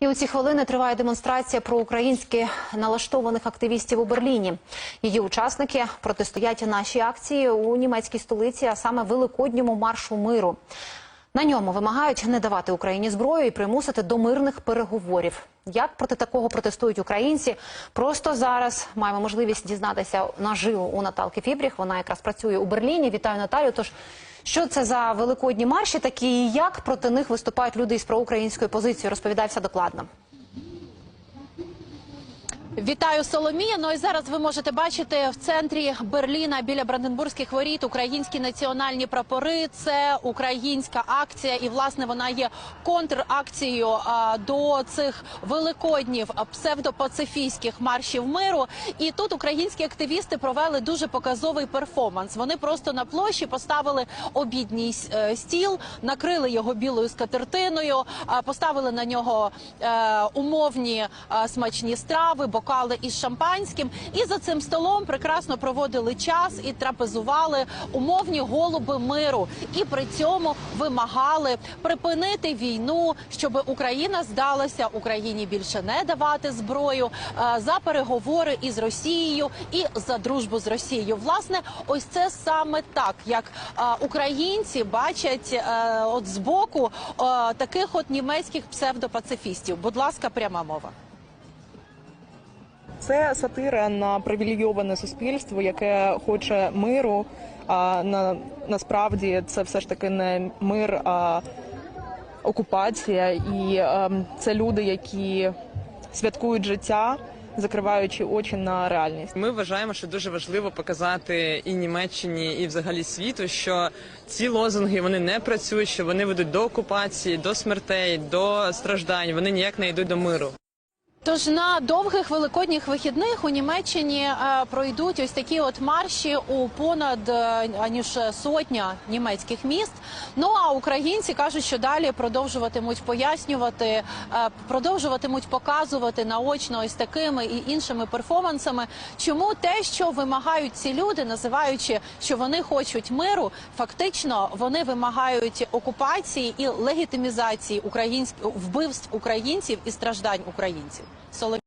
І у ці хвилини триває демонстрація проукраїнськи налаштованих активістів у Берліні. Її учасники протистоять нашій акції у німецькій столиці, а саме великодньому маршу миру. На ньому вимагають не давати Україні зброю і примусити до мирних переговорів. Як проти такого протестують українці? Просто зараз маємо можливість дізнатися наживо у Наталки Фібріх. Вона якраз працює у Берліні. Вітаю Наталю. Тож що це за великодні марші такі? І як проти них виступають люди із проукраїнською позицією? Розповідався докладно. Вітаю Соломія. Ну і зараз ви можете бачити в центрі Берліна біля Бранденбурзьких воріт українські національні прапори. Це українська акція, і власне вона є контракцією до цих великоднів псевдопацифійських маршів миру. І тут українські активісти провели дуже показовий перформанс. Вони просто на площі поставили обідній е, стіл, накрили його білою скатертиною, поставили на нього е, умовні смачні страви, бокали із шампанським. І за цим столом прекрасно проводили час і трапезували умовні голуби миру. І при цьому вимагали припинити війну, щоб Україна здалася Україні більше не давати зброю е, за переговори із Росією і за дружбу з Росією. Власне, ось це саме так, як е, українці бачать е, от збоку таких от німецьких псевдопацифістів. Будь ласка, пряма мова. Це сатира на привілейоване суспільство, яке хоче миру. А на насправді це все ж таки не мир, а окупація. І ем, це люди, які святкують життя, закриваючи очі на реальність. Ми вважаємо, що дуже важливо показати і Німеччині, і взагалі світу, що ці лозунги вони не працюють, що вони ведуть до окупації, до смертей, до страждань. Вони ніяк не йдуть до миру. Тож на довгих великодніх вихідних у Німеччині е, пройдуть ось такі от марші у понад е, аніж сотня німецьких міст. Ну а українці кажуть, що далі продовжуватимуть пояснювати, е, продовжуватимуть показувати наочно ось такими і іншими перформансами, чому те, що вимагають ці люди, називаючи, що вони хочуть миру, фактично вони вимагають окупації і легітимізації українських вбивств українців і страждань українців. Соломія.